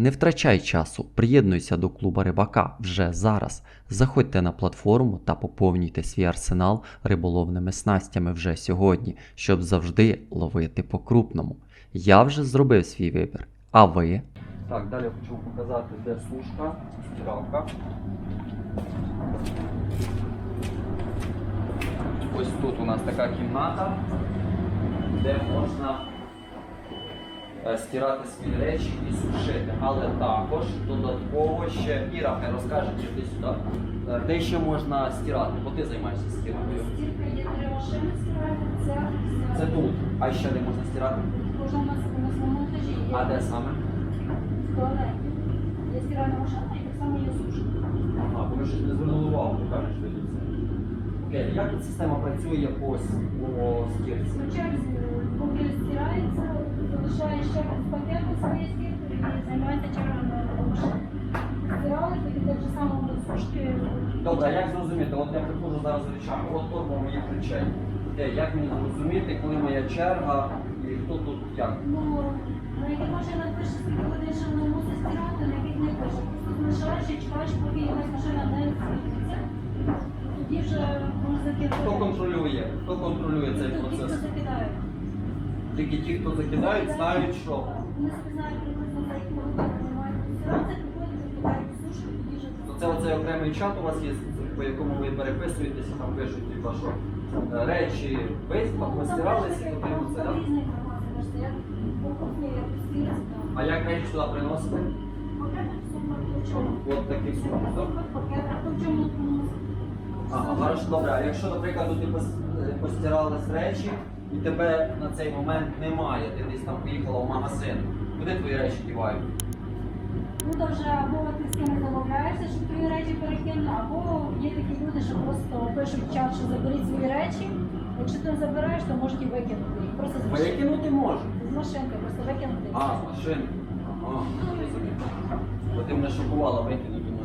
Не втрачай часу, приєднуйся до клуба рибака вже зараз. Заходьте на платформу та поповнюйте свій арсенал риболовними снастями вже сьогодні, щоб завжди ловити по крупному. Я вже зробив свій вибір. А ви? Так, далі хочу вам показати, де сушка, стиралка. Ось тут у нас така кімната, де можна стирати свої речі і сушити. Але також додатково ще Іра хай розкаже, чи ти сюди. Е, Де ще можна стирати, бо ти займаєшся стиркою. Стірка є три машини стиральні, це, тут. А ще де можна стирати? У нас на своєму етажі є А де саме? в туалеті. Є стиральна машина і так само є сушка. Ага, бо ми щось не звернули увагу, кажеш, що це. Окей, як тут система працює по, с- по стірці? Черзі, поки стирається, залишає пакету свої стірки і займається на машині. Стирали, тоді так же само сушки. Добре, а як зрозуміти? От я приходжу зараз з речами, от торба моїх речей. Окей, як мені зрозуміти, коли моя черга і хто тут як? Ну, на яких машинах пише, скільки годин ще воно мусить стирати, на яких не пише. Просто залишаєш і чекаєш, поки якась машина не світиться. Тоді вже можна закидати. Хто контролює? Хто контролює цей Ті, хто процес? Тільки ті, хто закидають, знають, що. То це оцей окремий чат у вас є, по якому ви переписуєтеся, там пишуть, типа, що е, речі виспа, постиралися, і потрібно це. А як речі сюди приносити? Чому? От таких сумок. Ага, хорошо, добре. А якщо, наприклад, пос- е, речі і тебе на цей момент немає, ти десь там поїхала в магазин, куди твої речі дівають? Ну, то вже або ти з кимось домовляєшся, щоб твої речі перекинули, або є такі люди, що просто пишуть чат, що заберіть свої речі. Якщо ти не забираєш, то можуть і викинути їх. Просто з машинки. Викинути можу. З машинки, просто викинути. А, з машини. Ага. Бо ти мене шокувала викинути, ну.